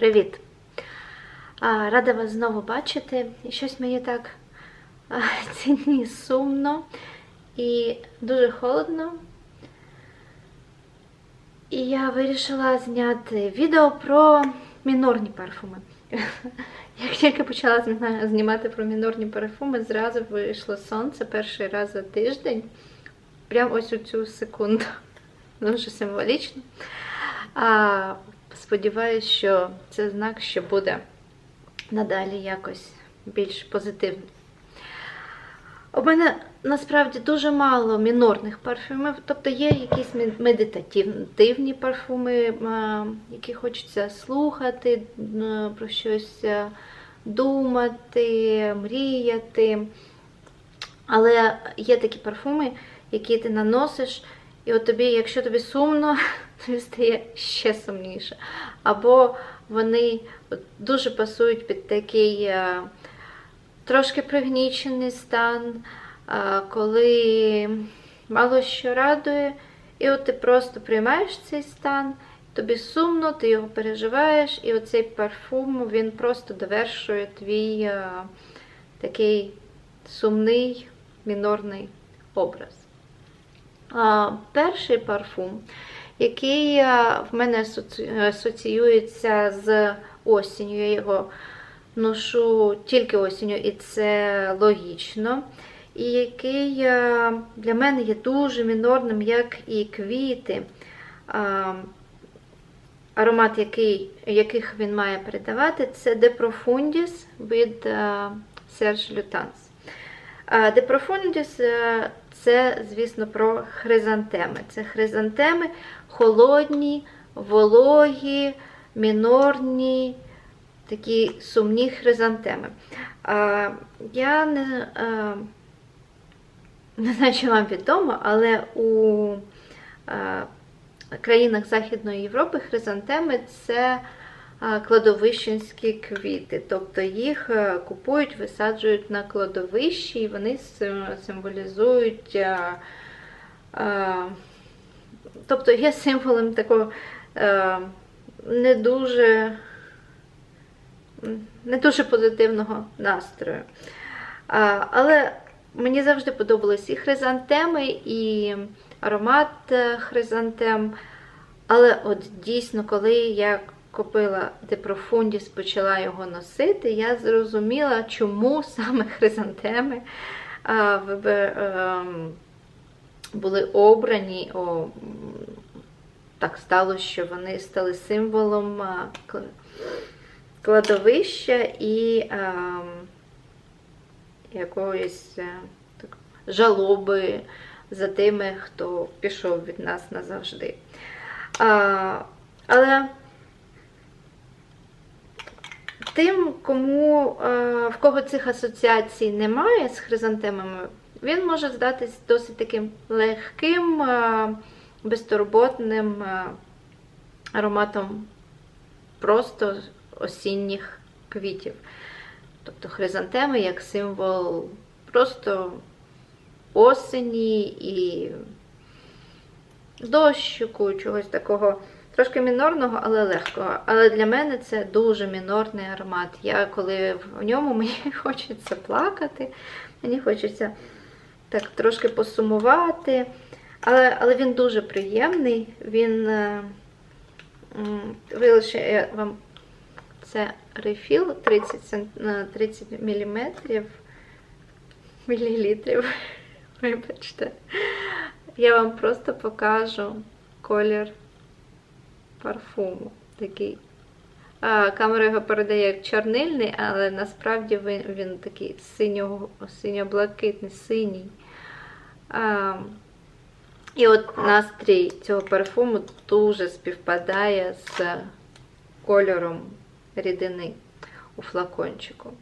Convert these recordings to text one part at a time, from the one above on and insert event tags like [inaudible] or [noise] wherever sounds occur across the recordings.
Привіт! Рада вас знову бачити. І щось мені так а, [laughs] ці дні сумно і дуже холодно. І я вирішила зняти відео про мінорні парфуми. [laughs] Як тільки почала знімати про мінорні парфуми, зразу вийшло сонце перший раз за тиждень. Прямо ось у цю секунду. [laughs] Дуже символічно. А, сподіваюсь, що це знак, що буде надалі якось більш позитивно. У мене насправді дуже мало мінорних парфумів, тобто є якісь медитативні парфуми, які хочеться слухати, про щось е, думати, мріяти. Але є такі парфуми, які ти наносиш, і от тобі, якщо тобі сумно, [laughs] тобі стає ще сумніше. Або вони дуже пасують під такий е, трошки пригнічений стан, е, коли мало що радує, і от ти просто приймаєш цей стан, тобі сумно, ти його переживаєш, і оцей парфум він просто довершує твій е, такий сумний мінорний образ. А, перший парфум, який в мене асоціюється з осінню. Я його ношу тільки осінню, і це логічно. І який для мене є дуже мінорним, як і квіти. Аромат, який, яких він має передавати, це De Profundis від а, Serge Lutens. De Profundis е, це, звісно, про хризантеми. Це хризантеми холодні, вологі, мінорні, такі сумні хризантеми. А, Я не, а, не знаю, чи вам відомо, але у а, країнах Західної Європи хризантеми це кладовищенські квіти. Тобто їх е, купують, висаджують на кладовищі, і вони символізують. а, а, Тобто є символом такого е, не дуже, не дуже позитивного настрою. Але мені завжди подобались і хризантеми, і аромат е, хризантем. Але от дійсно, коли я купила De почала його носити, я зрозуміла, чому [laughs] саме хризантеми ем, були обрані. О, так стало, що вони стали символом кладовища і ем, якоїсь е, так, жалоби за тими, хто пішов від нас назавжди. А, але тим, кому, е, в кого цих асоціацій немає з хризантемами, він може здатись досить таким легким, е, безтурботним е, ароматом просто осінніх квітів. Тобто хризантеми як символ просто осені і дощику, чогось такого трошки мінорного, але легкого. Але для мене це дуже мінорний аромат. Я коли в ньому [laughs] мені хочеться плакати, мені хочеться так трошки посумувати. Але, але він дуже приємний. Він е, ви лише я вам це рефіл 30, 30 мм, мілілітрів. [laughs] Вибачте. Я вам просто покажу колір парфуму. Такий. Камера його передає як чорнильний, але насправді він, він такий синьо, синьо-блакитний, синій. А, і от настрій цього парфуму дуже співпадає з кольором рідини у флакончику.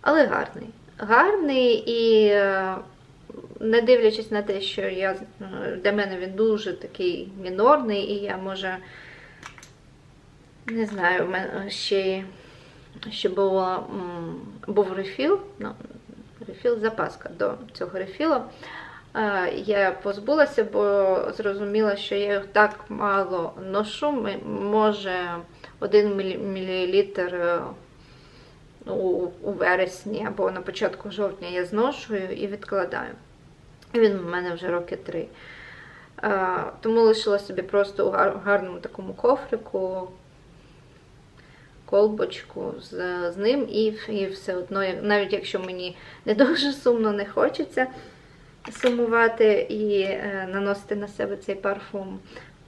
Але гарний. Гарний і е, не дивлячись на те, що я, е, для мене він дуже такий мінорний, і я може, не знаю, у мене ще, ще було, був рефіл, ну, рефіл, запаска до цього рефілу. Е, Я позбулася, бо зрозуміла, що я їх так мало ношу, може 1 мл у, у вересні або на початку жовтня я зношую і відкладаю. Він в мене вже роки три. Тому лишила собі просто у гарному такому кофрику, колбочку з, з ним, і, і все одно, навіть якщо мені не дуже сумно не хочеться сумувати і е, наносити на себе цей парфум,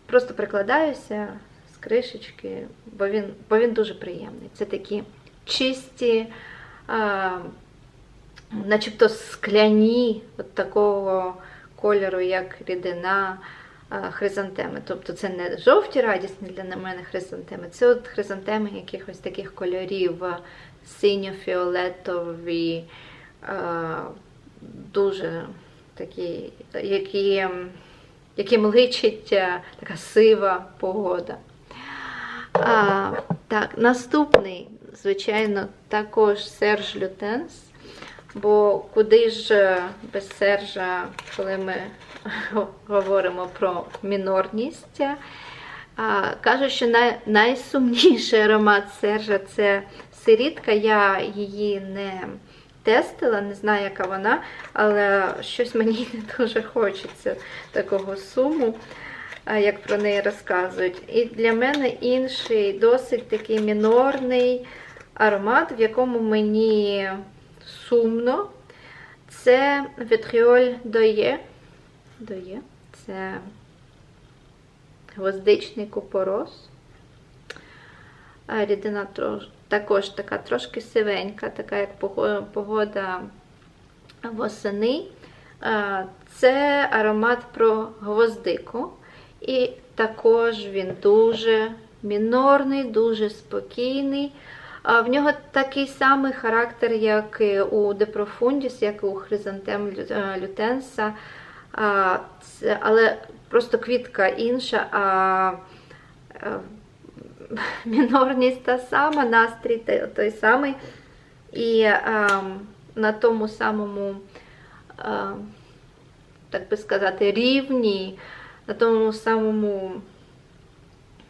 просто прикладаюся з кришечки, бо він, бо він дуже приємний. Це такі чисті, а, начебто скляні, от такого кольору, як рідина хризантеми. Тобто це не жовті радісні для мене хризантеми, це от хризантеми якихось таких кольорів, синьо-фіолетові, дуже такі, які, яким личить така сива погода. А, так, наступний, звичайно, також Серж Лютенс. Бо куди ж е, без Сержа, коли ми [laughs] говоримо про мінорність, а, кажуть, що найсумніший аромат Сержа це сирітка. Я її не тестила, не знаю, яка вона, але щось мені [laughs] не дуже хочеться такого суму, як про неї розказують. І для мене інший, досить такий мінорний аромат, в якому мені сумно. Це вітріоль доє. Доє. Це гвоздичний купорос. Рідина також така трошки сивенька, така як погода восени. Це аромат про гвоздику. І також він дуже мінорний, дуже спокійний. В нього такий самий характер, як і у Депрофундіс, як і у Хризантем лю- лютенса. Це- Але просто квітка інша, а е, [laughs] мінорність та сама, настрій той, той самий. І а, на тому самому, а, так би сказати, рівні, на тому самому,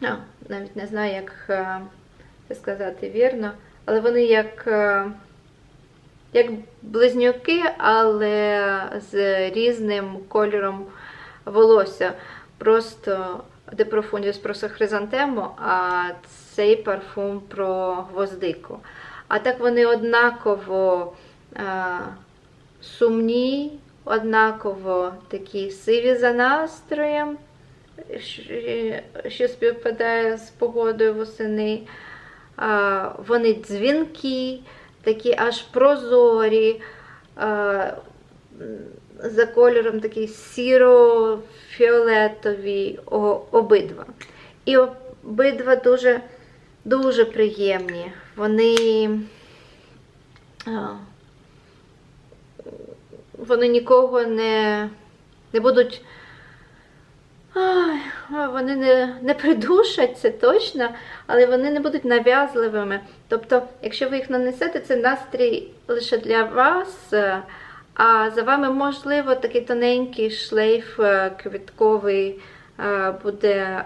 а, навіть не знаю, як е, це сказати вірно, але вони як, е, як близнюки, але з різним кольором волосся. Просто де профундіус про хризантему, а цей парфум про гвоздику. А так вони однаково е, сумні, однаково такі сиві за настроєм, що- співпадає з погодою восени. А, Вони дзвінкі, такі аж прозорі, а, за кольором такі сіро-фіолетові обидва. І обидва дуже, дуже приємні. Вони, а, вони нікого не, не будуть. Ай, вони не, не придушать, це точно, але вони не будуть нав'язливими. Тобто, якщо ви їх нанесете, це настрій лише для вас, е, а за вами, можливо, такий тоненький шлейф е, квітковий е, буде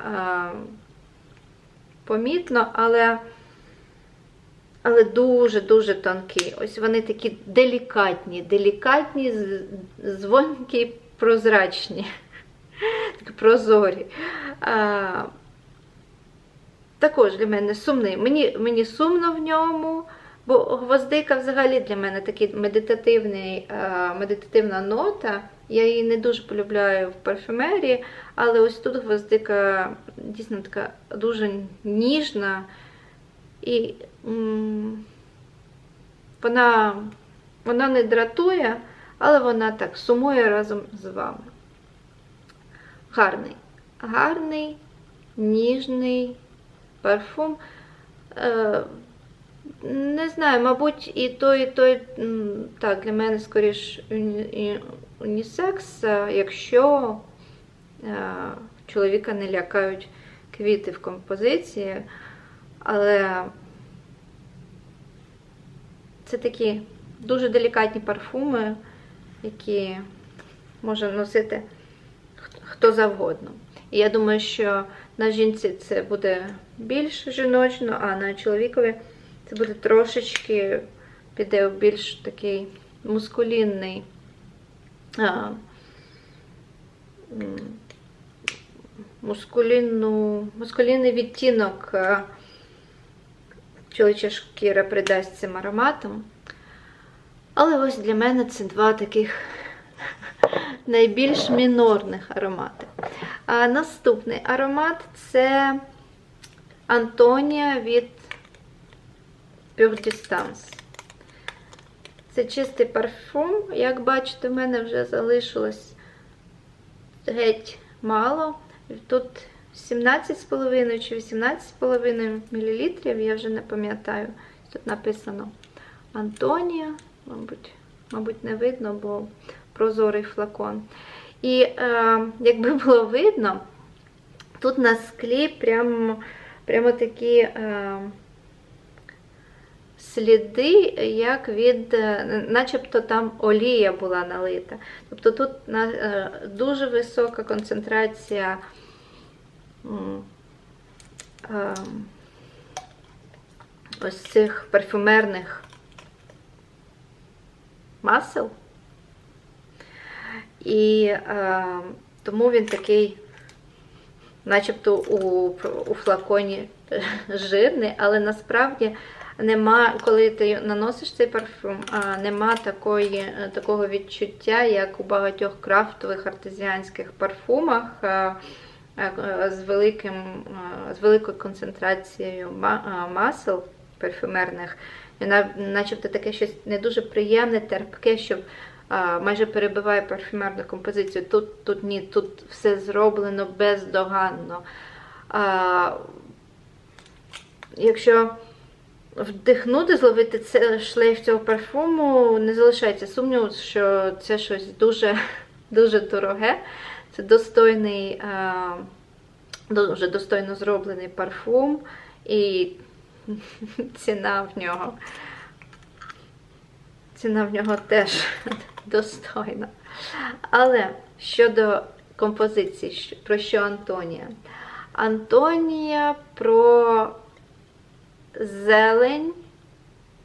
помітно, але, але дуже-дуже тонкий. Ось вони такі делікатні, делікатні, звонкі, прозрачні прозорі. А, також для мене сумний. Мені, мені сумно в ньому, бо гвоздика взагалі для мене такий медитативний, а, медитативна нота. Я її не дуже полюбляю в парфюмерії, але ось тут гвоздика дійсно така дуже ніжна і м, вона, вона не дратує, але вона так сумує разом з вами. Гарний. Гарний, ніжний парфум. Е, не знаю, мабуть, і той, і той, так, для мене скоріш унісекс, якщо е, чоловіка не лякають квіти в композиції, але це такі дуже делікатні парфуми, які може носити хто завгодно. І я думаю, що на жінці це буде більш жіночно, а на чоловікові це буде трошечки піде в більш такий мускулінний. А, мускулінну, мускулінний відтінок чоловіча шкіра придасть цим ароматам. Але ось для мене це два таких найбільш мінорних аромати. А наступний аромат це Антонія від Pure Distance. Це чистий парфум. Як бачите, в мене вже залишилось геть мало. Тут 17,5 чи 18,5 мл, я вже не пам'ятаю. Тут написано Антонія, мабуть, мабуть, не видно, бо прозорий флакон. І е, якби було видно, тут на склі прямо, прямо такі е, сліди, як від, е, начебто там олія була налита. Тобто тут на, е, дуже висока концентрація е, ось цих парфюмерних масел. І е, тому він такий, начебто у, у флаконі жирний, але насправді нема, коли ти наносиш цей парфюм, нема такої, такого відчуття, як у багатьох крафтових артезіанських парфумах е, е, з, великим, е, з великою концентрацією масел парфюмерних. Начебто таке щось не дуже приємне, терпке, що а, майже перебиває парфюмерну композицію. Тут, тут ні, тут все зроблено бездоганно. А, якщо вдихнути, зловити це, шлейф цього парфуму, не залишається сумніву, що це щось дуже, [laughs] дуже дороге. Це достойний, а, дуже достойно зроблений парфум. І [laughs] ціна в нього. Ціна в нього теж достойна. Але щодо композиції, про що Антонія? Антонія про зелень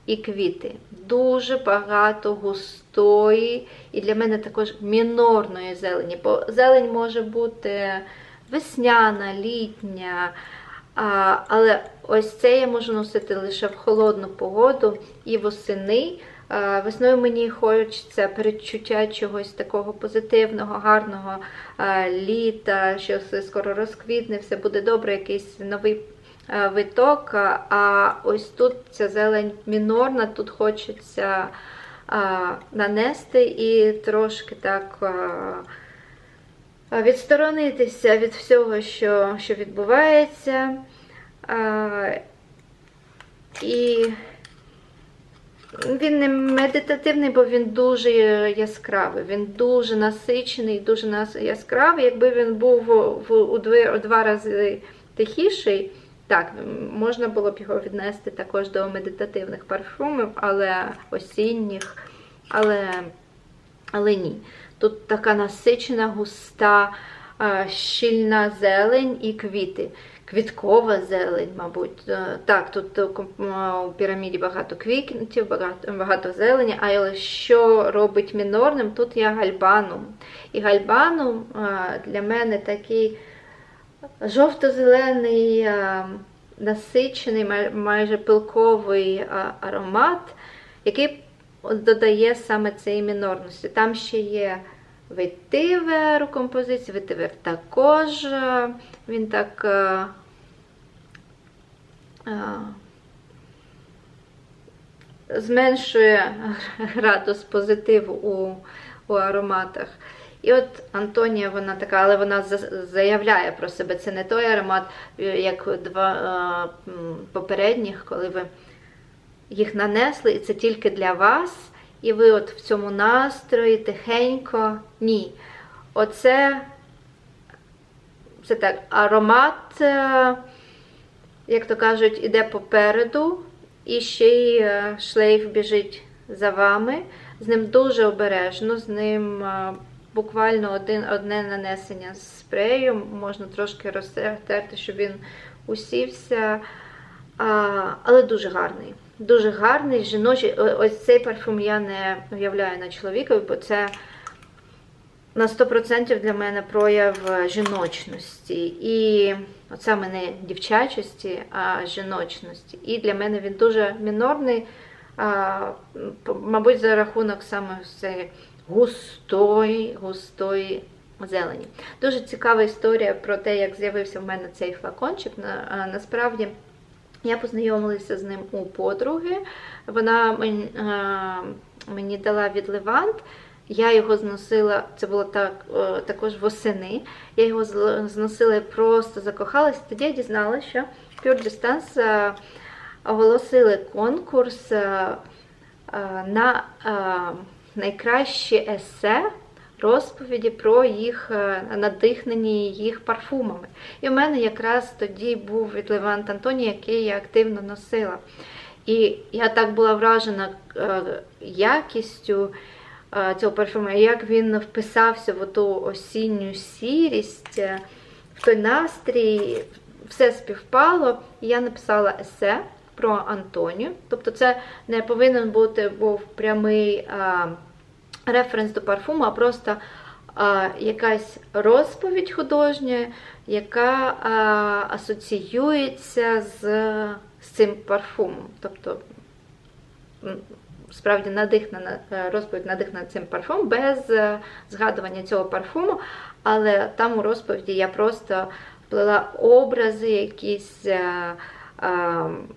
і квіти. Дуже багато густої і для мене також мінорної зелені. Бо зелень може бути весняна, літня. Але ось це я можу носити лише в холодну погоду і восени. Весною мені хочеться передчуття чогось такого позитивного, гарного літа, що все скоро розквітне, все буде добре, якийсь новий виток. А- ось тут ця зелень мінорна, тут хочеться нанести і трошки так. відсторонитися від всього, що, що відбувається. І він не медитативний, бо він дуже яскравий, він дуже насичений, дуже яскравий. Якби він був в, у, два рази тихіший, так, можна було б його віднести також до медитативних парфумів, але осінніх, але, але ні. Тут така насичена, густа, щільна зелень і квіти. Квіткова зелень, мабуть. Е, Так, тут е, е, у піраміді багато квітів, багато, зелені, але що робить мінорним, тут є гальбанум. І гальбанум для мене такий жовто-зелений, насичений, майже пилковий аромат, який додає саме цієї мінорності. Там ще є ветивер у композиції, ветивер також він так е, е, зменшує градус позитиву у, у ароматах. І от Антонія, вона така, але вона заявляє про себе. Це не той аромат, е, як два попередніх, коли ви їх нанесли, і це тільки для вас. І ви от в цьому настрої тихенько. Ні. Оце це так, аромат, е, як то кажуть, іде попереду, і ще й е, шлейф біжить за вами. З ним дуже обережно, з ним е, буквально один, одне нанесення спрею, можна трошки розтерти, щоб він усівся. Але дуже гарний. Дуже гарний, жіночий. Ось цей парфум я не уявляю на чоловікові, бо це на 100% для мене прояв е, жіночності. І от саме не дівчачості, а жіночності. І для мене він дуже мінорний, а, мабуть, за рахунок саме цієї густої, густої зелені. Дуже цікава історія про те, як з'явився в мене цей флакончик. На- Насправді. Я познайомилася з ним у подруги. Вона мені дала від Левант. Я його зносила, це було так, е, також восени. Я його зносила і просто закохалася. Тоді я дізналася, що Pure Distance е, оголосили конкурс е, на найкраще есе розповіді про їх надихнені їх парфумами. І в мене якраз тоді був від Левант Антоні, який я активно носила. І я так була вражена якістю цього парфуму, як він вписався в ту осінню сірість, е, в той настрій, все співпало. І я написала есе про Антонію. Тобто, це не повинен бути був прямий. е, референс до парфуму, а просто а, якась розповідь художня, яка а, асоціюється з, з цим парфумом. Тобто, справді надихнена е, розповідь надихнена цим парфумом без е, згадування цього парфуму, але там у розповіді я просто вплила образи, якісь е,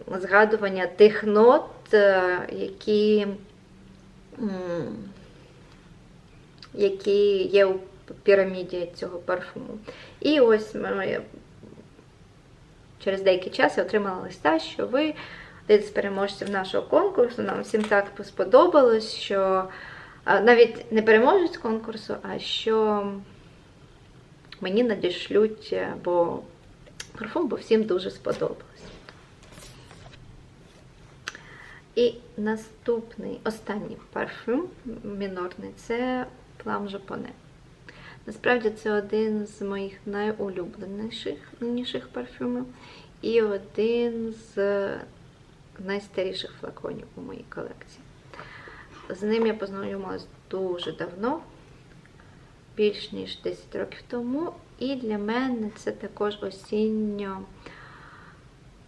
згадування тих нот, які. які є у піраміді цього парфуму. І ось через деякий час я отримала листа, що ви з переможців нашого конкурсу. Нам всім так сподобалось, що навіть не переможець конкурсу, а що мені надішлють, е, бо парфум бо всім дуже сподобалось. І наступний, останній парфюм мінорний це Плам Жапоне. Насправді це один з моїх найулюбленіших парфюмів і один з найстаріших флаконів у моїй колекції. З ним я познайомилась дуже давно, більш ніж 10 років тому. І для мене це також осінньо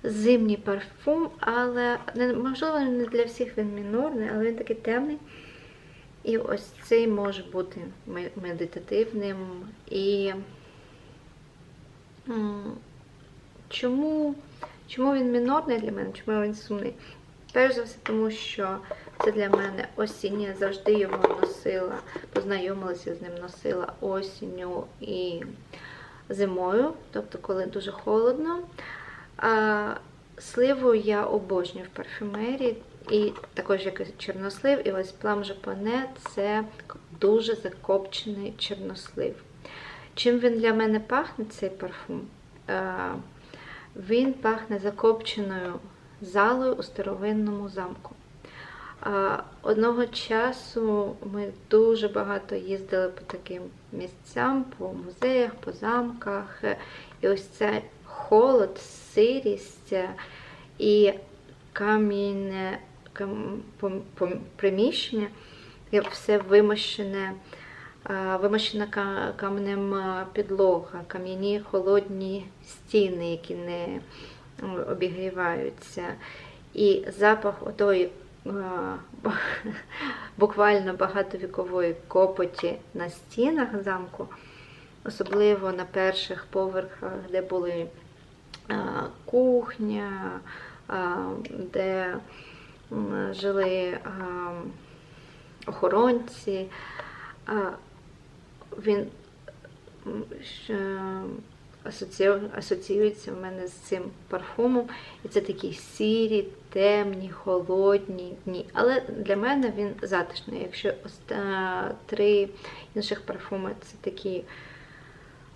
зимній парфум, але можливо не для всіх він мінорний, але він такий темний. І ось цей може бути медитативним. І чому, чому він мінорний для мене? Чому він сумний? Перш за все, тому що це для мене осінь. Я завжди його носила, познайомилася з ним, носила осінню і зимою, тобто коли дуже холодно. А, сливу я обожнюю в парфюмерії, і також як і чорнослив, і ось плам жапоне це дуже закопчений чорнослив. Чим він для мене пахне, цей парфум? Він пахне закопченою залою у старовинному замку. Одного часу ми дуже багато їздили по таким місцям, по музеях, по замках. І ось це холод, сирість і камінне кам- приміщення, все вимощене, вимощена ка- каменем а, підлога, кам'яні холодні стіни, які не обігріваються. І запах отої [laughs] буквально багатовікової копоті на стінах замку, особливо на перших поверхах, де були кухня, де жили охоронці. Він асоціюється в мене з цим парфумом. І це такі сірі, темні, холодні дні. Але для мене він затишний. Якщо три інших парфуми це такі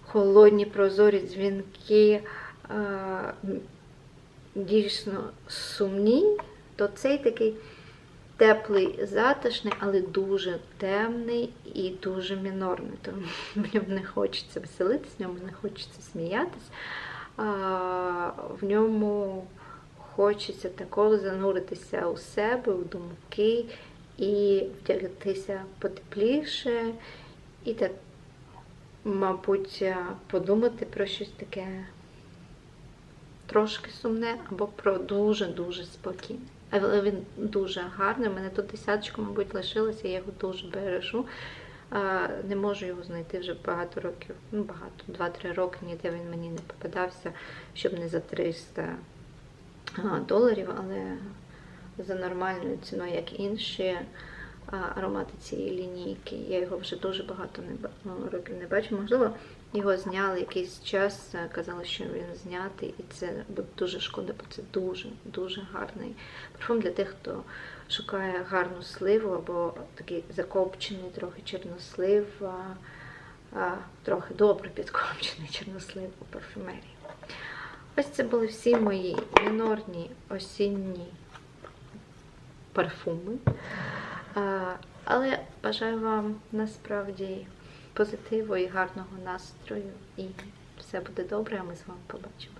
холодні, прозорі дзвінки, а, дійсно сумні, то цей такий теплий, затишний, але дуже темний і дуже мінорний. Тому [laughs] в ньому не хочеться веселитись, в ньому не хочеться сміятись. В ньому хочеться такого зануритися у себе, у думки і вдягтися потепліше, і так, мабуть, подумати про щось таке трошки сумне або про дуже-дуже спокійне. Але він дуже гарний. У мене тут десяточку, мабуть, лишилося, я його дуже бережу. Не можу його знайти вже багато років. Ну, багато, 2-3 роки ніде він мені не попадався, щоб не за 300 доларів, але за нормальною ціною, як інші аромати цієї лінійки. Я його вже дуже багато ну, років не бачу. Можливо, його зняли якийсь час, е, казали, що він знятий, і це дуже шкода, бо це дуже дуже гарний парфум для тих, хто шукає гарну сливу або такий закопчений трохи чорнослив, трохи добре підкопчений чорнослив у парфюмерії. Ось це були всі мої мінорні осінні парфуми. Але бажаю вам насправді позитиву і гарного настрою, і все буде добре, а ми з вами побачимо.